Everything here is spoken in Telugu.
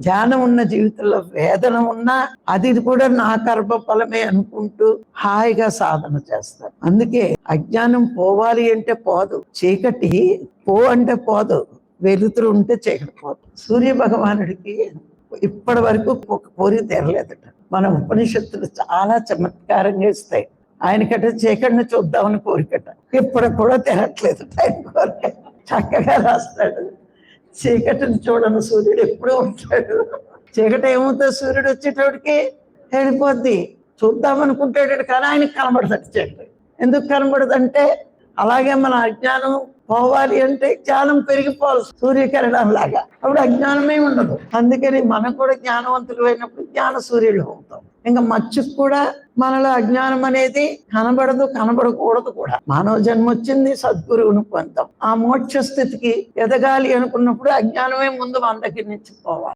ధ్యానం ఉన్న జీవితంలో వేదన ఉన్నా అది కూడా నా కర్మ ఫలమే అనుకుంటూ హాయిగా సాధన చేస్తారు. అందుకే అజ్ఞానం పోవాలి అంటే పోదు. చీకటి పో అంటే పోదు. వెలుతురు ఉంటే చీకటి పోదు. సూర్య భగవానుడికి ఇప్పటి వరకు ఒక కోరిక తెరలేదట. మన ఉపనిషత్తులు చాలా చమత్కారంగా ఇస్తాయి. ఆయనకట చీకటిని చూద్దామని కోరికట. ఇప్పుడు కూడా తెరట్లేదు. ఆయన కోరిక చక్కగా రాస్తాడు. చీకటిని చూడను సూర్యుడు ఎప్పుడూ ఉంటాడు. చీకటి ఏమవుతుంది సూర్యుడు వచ్చేటప్పటికి వెళ్ళిపోద్ది. చూద్దాం అనుకుంటాడు కానీ ఆయనకు కనబడతాడు చీకటి. ఎందుకు కనబడదంటే అలాగే మన అజ్ఞానం పోవాలి అంటే జ్ఞానం పెరిగిపోవాలి సూర్యకిరణం లాగా అప్పుడు అజ్ఞానమే ఉండదు. అందుకని మనం కూడా జ్ఞానవంతులు అయినప్పుడు జ్ఞాన సూర్యులు. ఇంకా మచ్చుకు కూడా మనలో అజ్ఞానం అనేది కనబడదు కనబడకూడదు కూడా. మానవ జన్మ వచ్చింది సద్గురువును పొందాం. ఆ మోక్ష స్థితికి ఎదగాలి అనుకున్నప్పుడు అజ్ఞానమే ముందు మన దగ్గర నుంచి పోవాలి.